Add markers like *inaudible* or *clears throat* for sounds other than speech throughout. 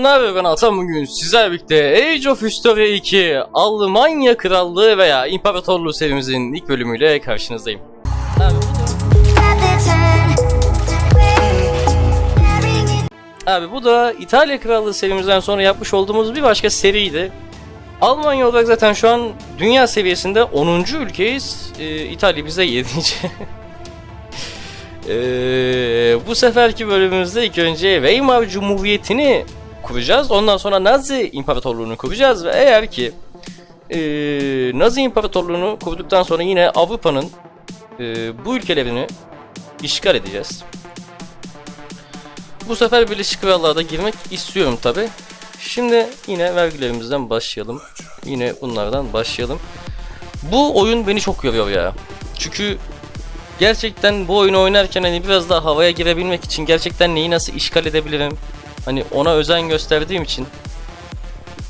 Selamlar ben Atan bugün sizlerle birlikte Age of History 2 Almanya Krallığı veya İmparatorluğu serimizin ilk bölümüyle karşınızdayım. Abi abi bu da İtalya Krallığı serimizden sonra yapmış olduğumuz bir başka seriydi. Almanya olarak zaten şu an dünya seviyesinde 10. ülkeyiz. Ee, İtalya bize 7. *laughs* Ee, bu seferki bölümümüzde ilk önce Weimar Cumhuriyeti'ni kuracağız. Ondan sonra Nazi İmparatorluğunu kuracağız ve eğer ki ee, Nazi İmparatorluğunu kurduktan sonra yine Avrupa'nın ee, bu ülkelerini işgal edeceğiz. Bu sefer Birleşik Krallığa girmek istiyorum tabi. Şimdi yine vergilerimizden başlayalım. Yine bunlardan başlayalım. Bu oyun beni çok yoruyor ya. Çünkü gerçekten bu oyunu oynarken hani biraz daha havaya girebilmek için gerçekten neyi nasıl işgal edebilirim? Hani ona özen gösterdiğim için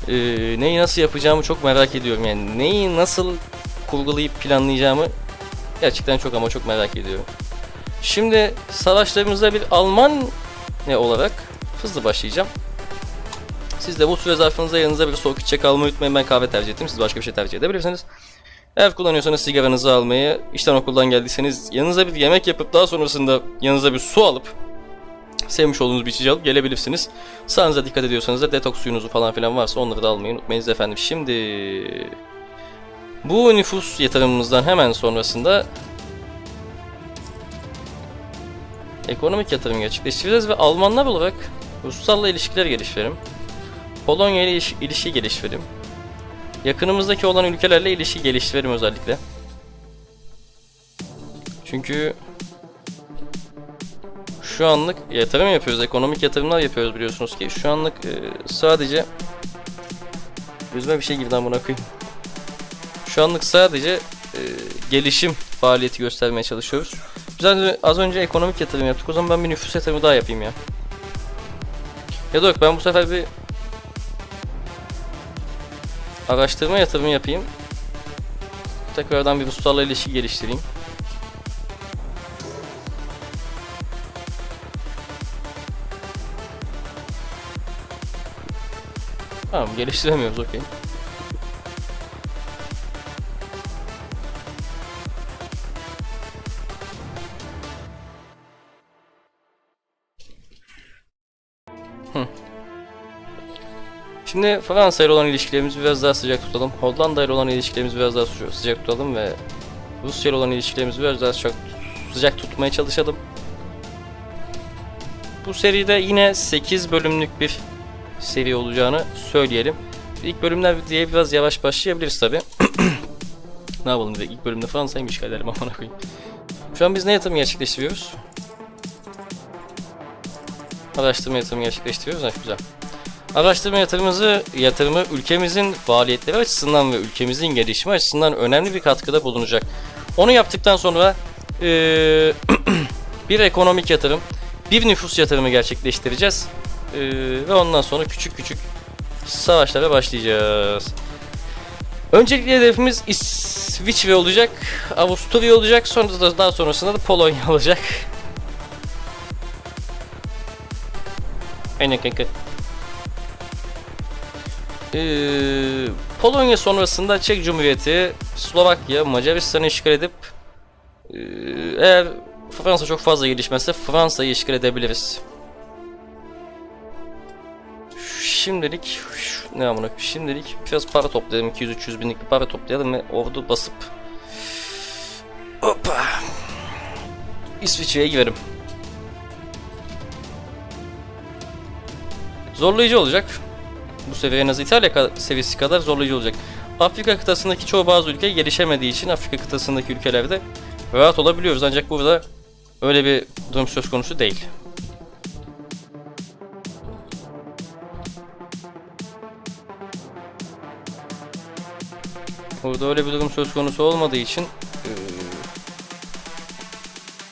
eee, neyi nasıl yapacağımı çok merak ediyorum yani. Neyi nasıl kurgulayıp planlayacağımı gerçekten çok ama çok merak ediyorum. Şimdi savaşlarımızda bir Alman ne olarak hızlı başlayacağım. Siz de bu süre zarfınızda yanınıza bir soğuk içecek almayı unutmayın. Ben kahve tercih ettim. Siz başka bir şey tercih edebilirsiniz. Eğer kullanıyorsanız sigaranızı almayı, işten okuldan geldiyseniz yanınıza bir yemek yapıp daha sonrasında yanınıza bir su alıp sevmiş olduğunuz bir içeceği alıp gelebilirsiniz. Sağınıza dikkat ediyorsanız da detoks suyunuzu falan filan varsa onları da almayı unutmayınız efendim. Şimdi bu nüfus yatırımımızdan hemen sonrasında ekonomik yatırım gerçekleştireceğiz ve Almanlar olarak Ruslarla ilişkiler geliştirelim. Polonya ile iliş- ilişki geliştirelim. Yakınımızdaki olan ülkelerle ilişki geliştirelim özellikle. Çünkü şu anlık yatırım yapıyoruz, ekonomik yatırımlar yapıyoruz biliyorsunuz ki. Şu anlık e, sadece gözüme bir şey girdi amına koyayım. Şu anlık sadece e, gelişim faaliyeti göstermeye çalışıyoruz. Biz az- önce ekonomik yatırım yaptık. O zaman ben bir nüfus yatırımı daha yapayım ya. Ya da yok ben bu sefer bir araştırma yatırımı yapayım. Tekrardan bir Ruslarla ilişki geliştireyim. Tamam geliştiremiyoruz okey. Şimdi Fransa ile olan ilişkilerimizi biraz daha sıcak tutalım. Hollanda ile olan ilişkilerimizi biraz daha sıca- sıcak tutalım ve Rusya ile olan ilişkilerimizi biraz daha sıcak, sıcak tutmaya çalışalım. Bu seride yine 8 bölümlük bir seri olacağını söyleyelim. İlk bölümler diye biraz yavaş başlayabiliriz tabi. *clears throat* ne yapalım direkt ilk bölümde Fransa'yı mı işgal edelim amına koyayım. Şu an biz ne yatırım gerçekleştiriyoruz? Araştırma yatırımı gerçekleştiriyoruz. Ha, güzel. Araştırma yatırımımızı, yatırımı ülkemizin faaliyetleri açısından ve ülkemizin gelişimi açısından önemli bir katkıda bulunacak. Onu yaptıktan sonra eee, *clears throat* bir ekonomik yatırım, bir nüfus yatırımı gerçekleştireceğiz. Eee, ve ondan sonra küçük küçük savaşlara başlayacağız. Öncelikle hedefimiz İsviçre olacak, Avusturya olacak, sonra da daha sonrasında da Polonya olacak. Aynen kanka. Ee, Polonya sonrasında Çek Cumhuriyeti, Slovakya, Macaristan'ı işgal edip ee, eğer Fransa çok fazla gelişmezse Fransa'yı işgal edebiliriz. Şimdilik ne amına şimdilik biraz para toplayalım 200-300 binlik bir para toplayalım ve ordu basıp Hoppa İsviçre'ye girelim. Zorlayıcı olacak. Bu seviye en az İtalya seviyesi kadar zorlayıcı olacak. Afrika kıtasındaki çoğu bazı ülke gelişemediği için Afrika kıtasındaki ülkelerde rahat olabiliyoruz. Ancak burada öyle bir durum söz konusu değil. Burada öyle bir durum söz konusu olmadığı için eee,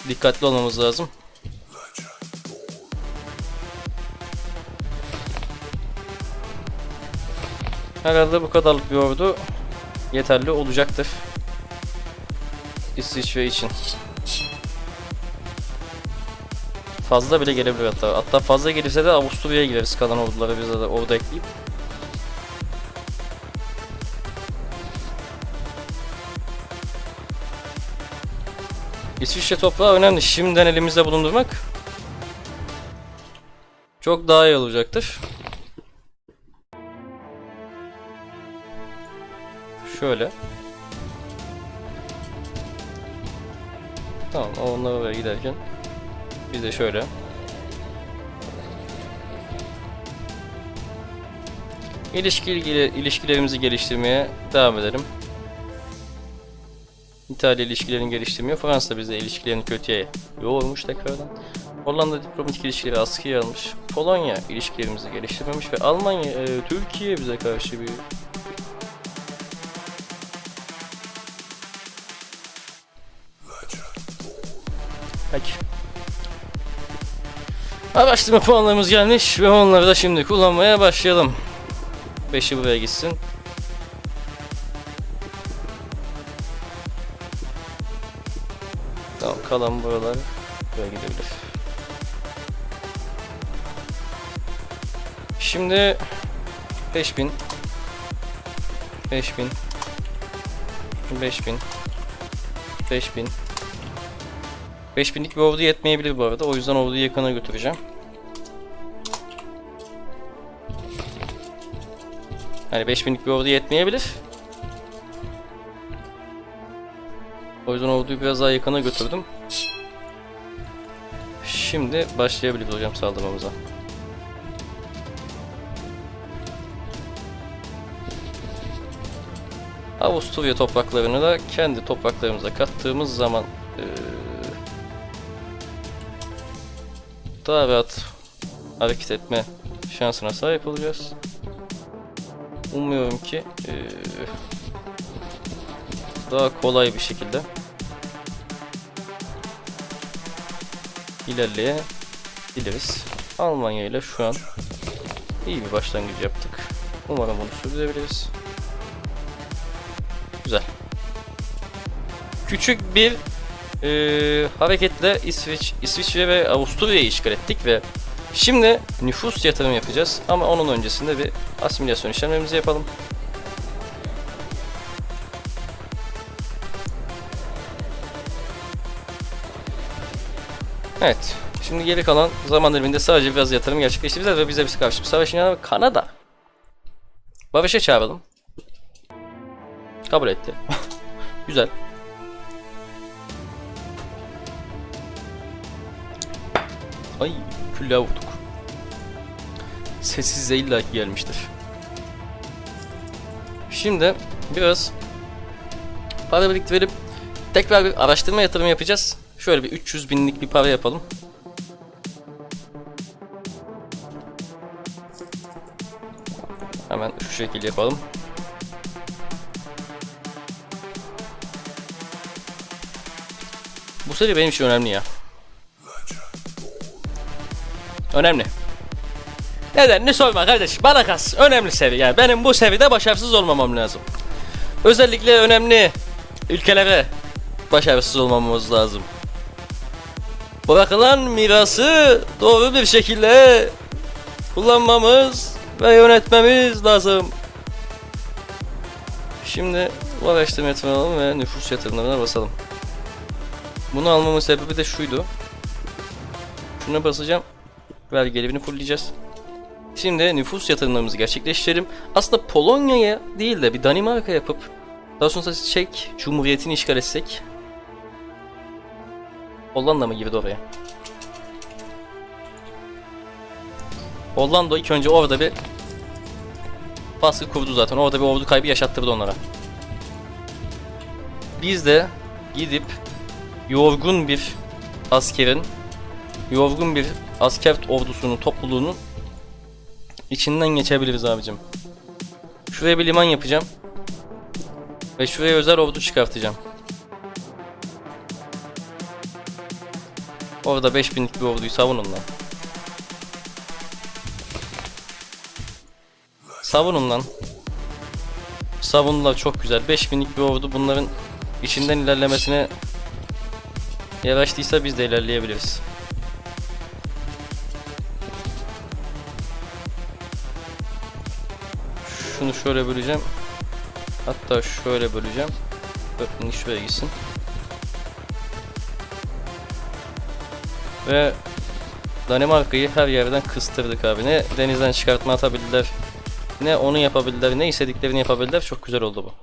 dikkatli olmamız lazım. Herhalde bu kadarlık bir ordu yeterli olacaktır. İsviçre için. Fazla bile gelebilir hatta. Hatta fazla gelirse de Avusturya'ya gireriz kalan orduları biz de orada ekleyip. İsviçre toprağı önemli. Şimdiden elimizde bulundurmak çok daha iyi olacaktır. Şöyle. Tamam onlar oraya giderken biz de şöyle. İlişki ilgili ilişkilerimizi geliştirmeye devam edelim. İtalya ilişkilerini geliştirmiyor. Fransa bize ilişkilerini kötüye yoğurmuş tekrardan. Hollanda diplomatik ilişkileri askıya almış. Polonya ilişkilerimizi geliştirmemiş ve Almanya, e, Türkiye bize karşı bir Peki. Araştırma puanlarımız gelmiş ve onları da şimdi kullanmaya başlayalım. 5'i buraya gitsin. Kalan buralar buraya gidebilir. Şimdi 5000 5000 5000 5000 5000'lik bir ordu yetmeyebilir bu arada. O yüzden orduyu yakına götüreceğim. Hani 5000'lik bir ordu yetmeyebilir. O yüzden orduyu biraz daha yakına götürdüm. Şimdi başlayabiliriz hocam saldırmamıza. Avusturya topraklarını da kendi topraklarımıza kattığımız zaman eee, daha rahat hareket etme şansına sahip olacağız. Umuyorum ki eee, daha kolay bir şekilde ilerleyebiliriz. Almanya ile şu an iyi bir başlangıç yaptık. Umarım bunu sürdürebiliriz. Güzel. Küçük bir eee, hareketle İsviç, İsviçre ve Avusturya'yı işgal ettik ve şimdi nüfus yatırım yapacağız. Ama onun öncesinde bir asimilasyon işlemlerimizi yapalım. Evet. Şimdi geri kalan zaman diliminde sadece biraz yatırım gerçekleştireceğiz ve bize bir karşı savaş ilan Kanada. Barış'a çağıralım. Kabul etti. *laughs* Güzel. Ay külliye vurduk. Sessiz illa gelmiştir. Şimdi biraz para biriktirelim. Tekrar bir araştırma yatırımı yapacağız. Şöyle bir 300 binlik bir para yapalım. Hemen şu şekilde yapalım. Bu seri benim için önemli ya. Önemli. Nedenini sorma kardeş. Bana kas. Önemli seri yani. Benim bu seride başarısız olmamam lazım. Özellikle önemli ülkelere başarısız olmamamız lazım. Bırakılan mirası doğru bir şekilde kullanmamız ve yönetmemiz lazım. Şimdi bu araştırma yatırımı alalım ve nüfus yatırımlarına basalım. Bunu almamın sebebi de şuydu. Şuna basacağım. Vergi gelibini fullleyeceğiz. Şimdi nüfus yatırımlarımızı gerçekleştirelim. Aslında Polonya'ya değil de bir Danimarka yapıp daha sonra Çek Cumhuriyeti'ni işgal etsek. Hollanda mı girdi oraya? Hollanda ilk önce orada bir baskı kurdu zaten. Orada bir ordu kaybı yaşattırdı onlara. Biz de gidip yorgun bir askerin, yorgun bir asker ordusunun topluluğunun içinden geçebiliriz abicim. Şuraya bir liman yapacağım. Ve şuraya özel ordu çıkartacağım. Orada 5000'lik bir orduyu savunun lan. Savunun lan. Savunlar çok güzel. 5000'lik bir ordu bunların içinden ilerlemesine yavaştıysa biz de ilerleyebiliriz. Şunu şöyle böleceğim. Hatta şöyle böleceğim. Bakın şuraya gitsin. Ve Danimarka'yı her yerden kıstırdık abi. Ne denizden çıkartma atabildiler. Ne onu yapabildiler. Ne istediklerini yapabildiler. Çok güzel oldu bu.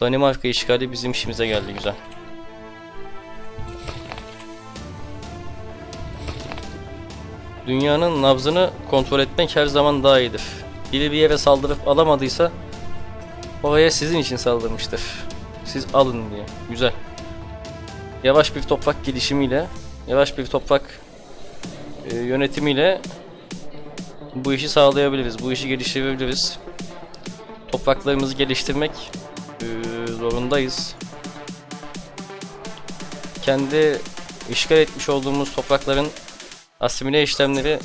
Danimarka işgali bizim işimize geldi güzel. Dünyanın nabzını kontrol etmek her zaman daha iyidir. Biri bir yere saldırıp alamadıysa oraya sizin için saldırmıştır. Siz alın diye. Güzel. Yavaş bir toprak gelişimiyle, yavaş bir toprak e, yönetimiyle bu işi sağlayabiliriz. Bu işi geliştirebiliriz. Topraklarımızı geliştirmek e, zorundayız. Kendi işgal etmiş olduğumuz toprakların asimile işlemleri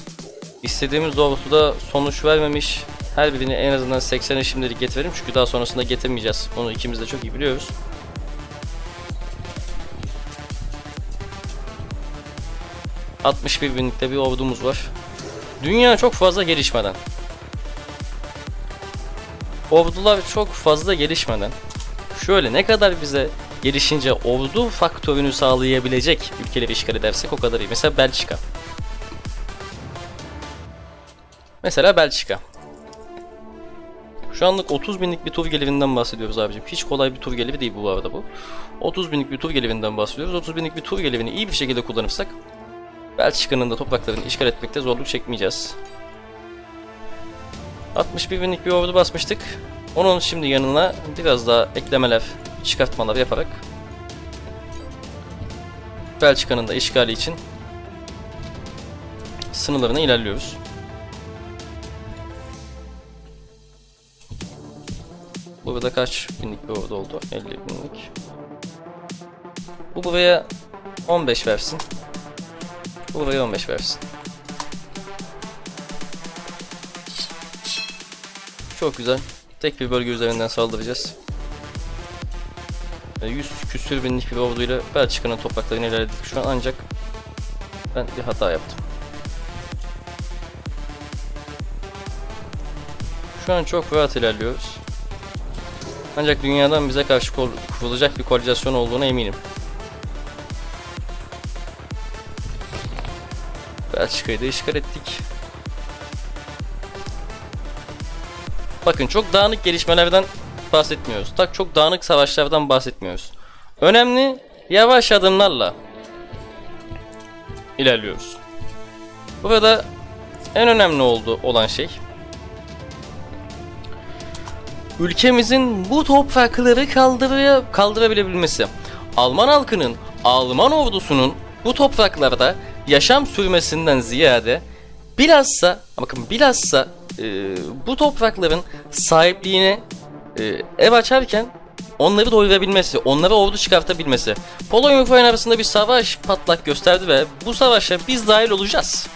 istediğimiz doğrultuda sonuç vermemiş. Her birini en azından 80'e şimdilik getirelim çünkü daha sonrasında getirmeyeceğiz. Onu ikimiz de çok iyi biliyoruz. ...61 binlikte bir ordumuz var. Dünya çok fazla gelişmeden... ...ordular çok fazla gelişmeden... ...şöyle ne kadar bize gelişince ordu faktörünü sağlayabilecek ülkeleri işgal edersek o kadar iyi. Mesela Belçika. Mesela Belçika. Şu anlık 30 binlik bir tur gelirinden bahsediyoruz abicim. Hiç kolay bir tur geliri değil bu arada bu. 30 binlik bir tur gelirinden bahsediyoruz. 30 binlik bir tur gelirini iyi bir şekilde kullanırsak Belçika'nın da topraklarını işgal etmekte zorluk çekmeyeceğiz. 61 binlik bir ordu basmıştık. Onun şimdi yanına biraz daha eklemeler, çıkartmalar yaparak Belçika'nın da işgali için sınırlarına ilerliyoruz. Burada kaç binlik bir ordu oldu? 50 binlik. Bu buraya 15 versin. Bu buraya 15 versin. Çok güzel. Tek bir bölge üzerinden saldıracağız. 100 küsür binlik bir orduyla Belçika'nın topraklarını ilerledik şu an ancak ben bir hata yaptım. Şu an çok rahat ilerliyoruz. Ancak dünyadan bize karşı kurulacak bir koalizasyon olduğuna eminim. Belçika'yı da işgal ettik. Bakın çok dağınık gelişmelerden bahsetmiyoruz. Tak çok dağınık savaşlardan bahsetmiyoruz. Önemli yavaş adımlarla ilerliyoruz. Burada en önemli oldu olan şey ülkemizin bu toprakları kaldırıya kaldırabilebilmesi. Alman halkının, Alman ordusunun bu topraklarda yaşam sürmesinden ziyade bilhassa bakın bilhassa e, bu toprakların sahipliğine e, ev açarken onları doyurabilmesi, onlara ordu çıkartabilmesi. Polonya ve Ukrayna arasında bir savaş patlak gösterdi ve bu savaşa biz dahil olacağız.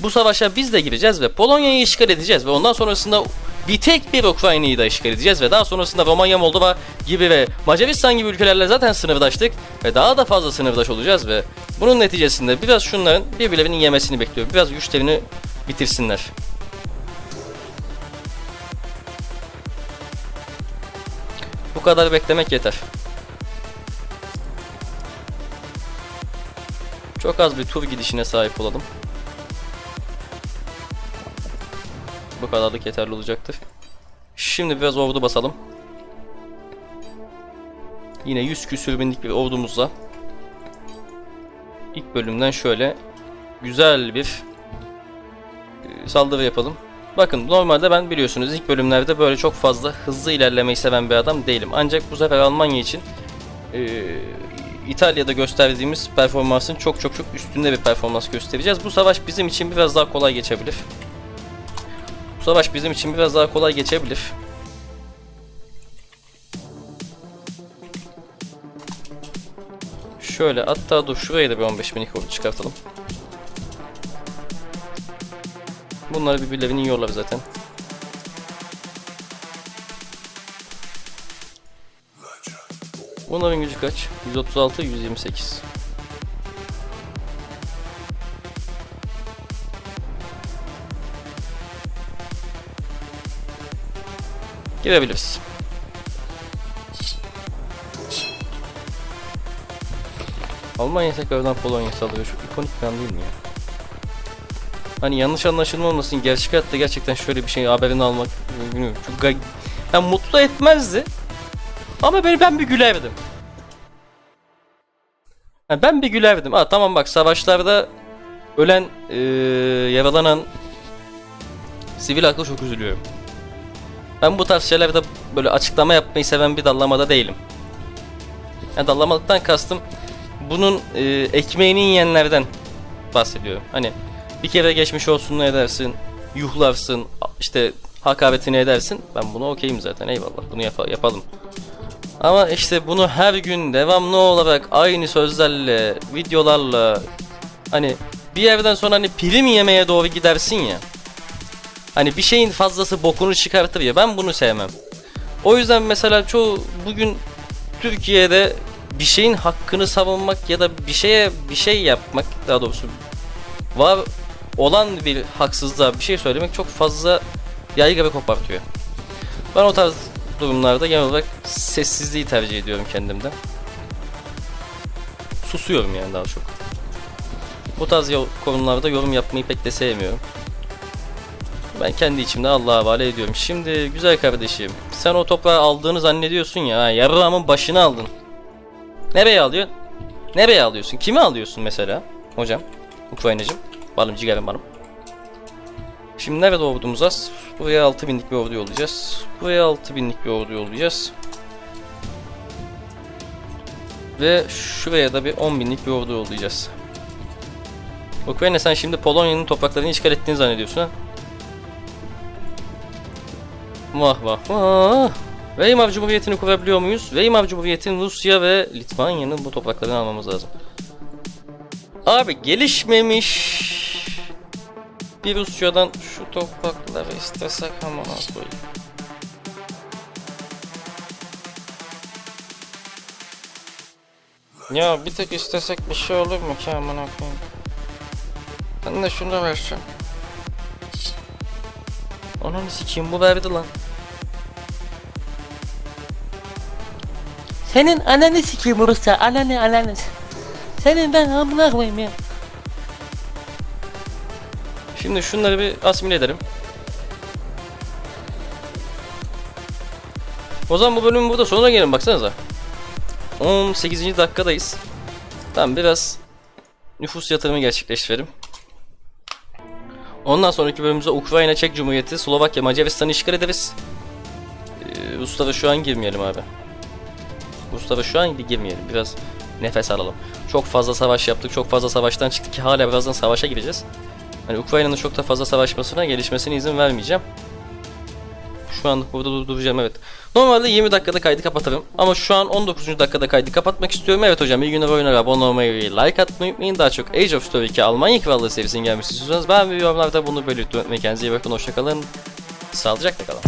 Bu savaşa biz de gireceğiz ve Polonya'yı işgal edeceğiz ve ondan sonrasında bir tek bir Ukrayna'yı da işgal edeceğiz ve daha sonrasında Romanya, Moldova gibi ve Macaristan gibi ülkelerle zaten sınırdaştık ve daha da fazla sınırdaş olacağız ve bunun neticesinde biraz şunların birbirlerinin yemesini bekliyorum. Biraz güçlerini bitirsinler. Bu kadar beklemek yeter. Çok az bir tur gidişine sahip olalım. Bu kadarlık yeterli olacaktır. Şimdi biraz ordu basalım. Yine 100 küsür binlik bir ordumuzla ilk bölümden şöyle güzel bir e, saldırı yapalım. Bakın normalde ben biliyorsunuz ilk bölümlerde böyle çok fazla hızlı ilerlemeyi seven bir adam değilim. Ancak bu sefer Almanya için e, İtalya'da gösterdiğimiz performansın çok çok çok üstünde bir performans göstereceğiz. Bu savaş bizim için biraz daha kolay geçebilir. Savaş bizim için biraz daha kolay geçebilir. Şöyle hatta dur şuraya da bir 15 minik ordu çıkartalım. Bunları birbirlerini yiyorlar zaten. Bunların gücü kaç? 136, 128. girebiliriz. Almanya tekrardan Polonya saldırıyor. Çok ikonik bir an değil mi ya? Hani yanlış anlaşılma olmasın. Gerçek hayatta gerçekten şöyle bir şey haberini almak bilmiyorum. Çok ga- yani mutlu etmezdi. Ama beni ben bir gülerdim. Ha, ben bir gülerdim. Ha tamam bak savaşlarda ölen, eee, yaralanan sivil aklı çok üzülüyorum. Ben bu tarz şeylerde böyle açıklama yapmayı seven bir dallamada değilim. Yani dallamalıktan kastım bunun eee, ekmeğini yiyenlerden bahsediyorum. Hani bir kere geçmiş olsun ne edersin, yuhlarsın, işte hakaretini edersin. Ben bunu okeyim zaten eyvallah bunu yapa- yapalım. Ama işte bunu her gün devamlı olarak aynı sözlerle, videolarla hani bir yerden sonra hani prim yemeye doğru gidersin ya. Hani bir şeyin fazlası bokunu çıkartır ya ben bunu sevmem. O yüzden mesela çoğu bugün Türkiye'de bir şeyin hakkını savunmak ya da bir şeye bir şey yapmak daha doğrusu var olan bir haksızlığa bir şey söylemek çok fazla yaygara ve kopartıyor. Ben o tarz durumlarda genel olarak sessizliği tercih ediyorum kendimden. Susuyorum yani daha çok. Bu tarz konularda yorum yapmayı pek de sevmiyorum. Ben kendi içimde Allah'a havale ediyorum. Şimdi güzel kardeşim, sen o toprağı aldığını zannediyorsun ya, yarrağımın başını aldın. Nereye alıyorsun? Nereye alıyorsun? Kimi alıyorsun mesela? Hocam, Ukraynacım, balım ciğerim balım. Şimdi nerede ordumuz az? Buraya 6000'lik bir ordu yollayacağız. Buraya 6000'lik bir ordu yollayacağız. Ve şuraya da bir 10.000'lik bir ordu yollayacağız. Ukrayna sen şimdi Polonya'nın topraklarını işgal ettiğini zannediyorsun ha? Vah vah vah. Weimar Cumhuriyeti'ni kurabiliyor muyuz? Weimar Cumhuriyeti'nin Rusya ve Litvanya'nın bu topraklarını almamız lazım. Abi gelişmemiş bir Rusya'dan şu toprakları istesek aman koyayım. Ya bir tek istesek bir şey olur mu ki amına koyayım? Ben de şunu vereceğim. Ananı sikeyim bu verdi lan. Senin ananı sikeyim Rusya, ananı ananı. Senin ben amına koyayım ya. Şimdi şunları bir asimile edelim. O zaman bu bölümün burada sonuna gelin baksanıza. 18. dakikadayız. Tamam biraz nüfus yatırımı gerçekleştirelim. Ondan sonraki bölümümüzde Ukrayna, Çek Cumhuriyeti, Slovakya, Macaristan'ı işgal ederiz. Ee, Ruslara şu an girmeyelim abi. Ruslara şu an girmeyelim. Biraz nefes alalım. Çok fazla savaş yaptık. Çok fazla savaştan çıktık ki hala birazdan savaşa gireceğiz. Hani Ukrayna'nın çok da fazla savaşmasına, gelişmesine izin vermeyeceğim. Şu anlık burada durduracağım evet. Normalde 20 dakikada kaydı kapatırım. Ama şu an 19. dakikada kaydı kapatmak istiyorum. Evet hocam iyi günler oyunlara abone olmayı like atmayı unutmayın. Daha çok Age of Story 2 Almanya Krallığı serisinin gelmesini istiyorsanız ben ve yorumlarda bunu belirtmeyi unutmayın. Kendinize iyi bakın. Hoşçakalın. Sağlıcakla kalın.